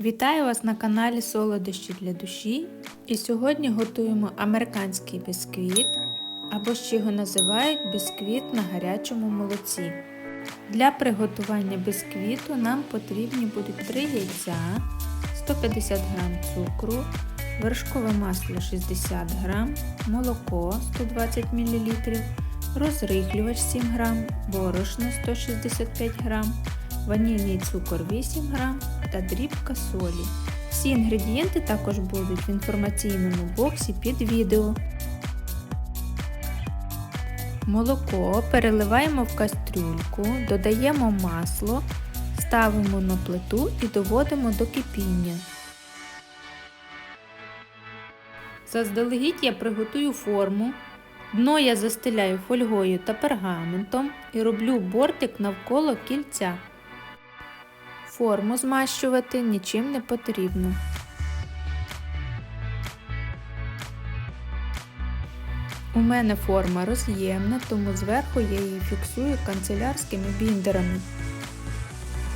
Вітаю вас на каналі Солодощі для душі. І сьогодні готуємо американський бісквіт, або ще його називають бісквіт на гарячому молоці. Для приготування бісквіту нам потрібні будуть 3 яйця, 150 г цукру, вершкове масло 60 г, молоко 120 мл, розрихлювач 7 г, борошно 165 г, ванільний цукор 8 г та дрібка солі. Всі інгредієнти також будуть в інформаційному боксі під відео. Молоко переливаємо в кастрюльку, додаємо масло, ставимо на плиту і доводимо до кипіння. Заздалегідь я приготую форму. Дно я застеляю фольгою та пергаментом і роблю бортик навколо кільця. Форму змащувати нічим не потрібно. У мене форма роз'ємна, тому зверху я її фіксую канцелярськими біндерами.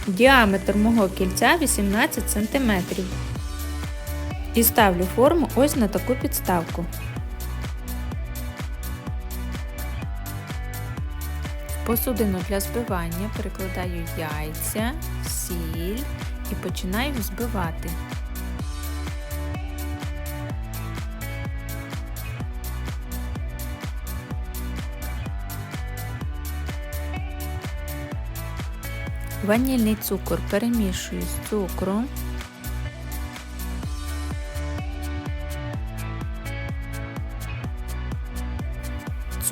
Діаметр мого кільця 18 см. І ставлю форму ось на таку підставку. Посудину для збивання перекладаю яйця, сіль і починаю взбивати. Ванільний цукор перемішую з цукром.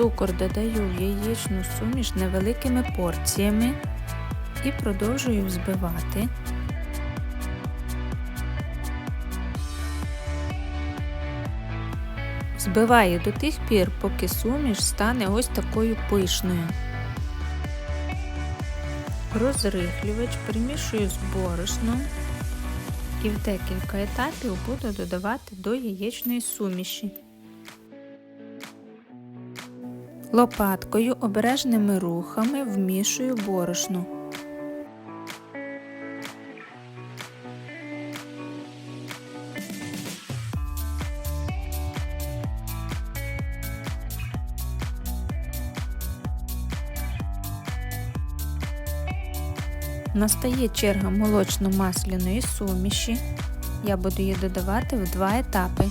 Цукор додаю в яєчну суміш невеликими порціями і продовжую взбивати. Збиваю до тих пір, поки суміш стане ось такою пишною. Розрихлювач примішую з борошном і в декілька етапів буду додавати до яєчної суміші. Лопаткою обережними рухами вмішую борошно. Настає черга молочно-масляної суміші. Я буду її додавати в два етапи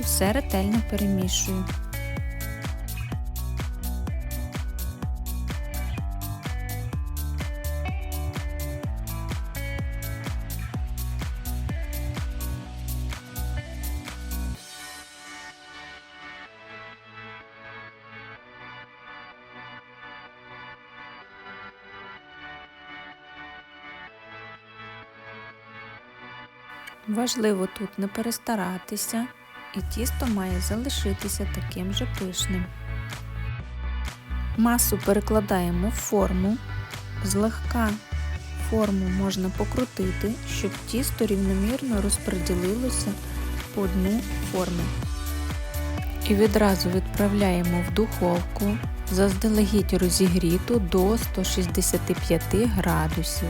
і все ретельно перемішую. Важливо тут не перестаратися, і тісто має залишитися таким же пишним. Масу перекладаємо в форму, злегка форму можна покрутити, щоб тісто рівномірно розподілилося по дну форми. І відразу відправляємо в духовку заздалегідь розігріту до 165 градусів.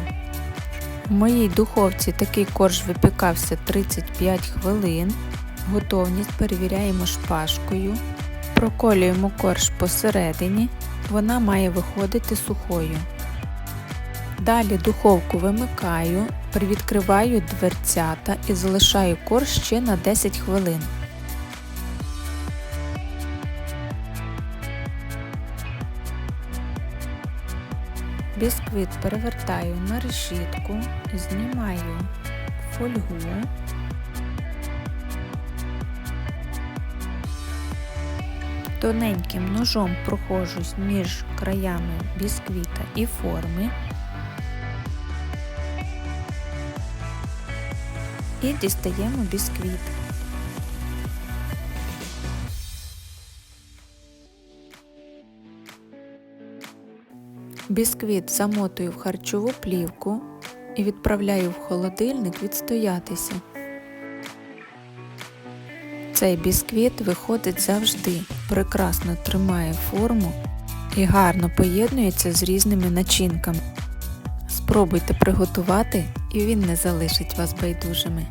В моїй духовці такий корж випікався 35 хвилин. Готовність перевіряємо шпажкою. Проколюємо корж посередині, вона має виходити сухою. Далі духовку вимикаю, привідкриваю дверцята і залишаю корж ще на 10 хвилин. Бісквіт перевертаю на решітку, знімаю фольгу. Тоненьким ножом прохожусь між краями бісквіта і форми. І дістаємо бісквіт. Бісквіт замотую в харчову плівку і відправляю в холодильник відстоятися. Цей бісквіт виходить завжди, прекрасно тримає форму і гарно поєднується з різними начинками. Спробуйте приготувати і він не залишить вас байдужими.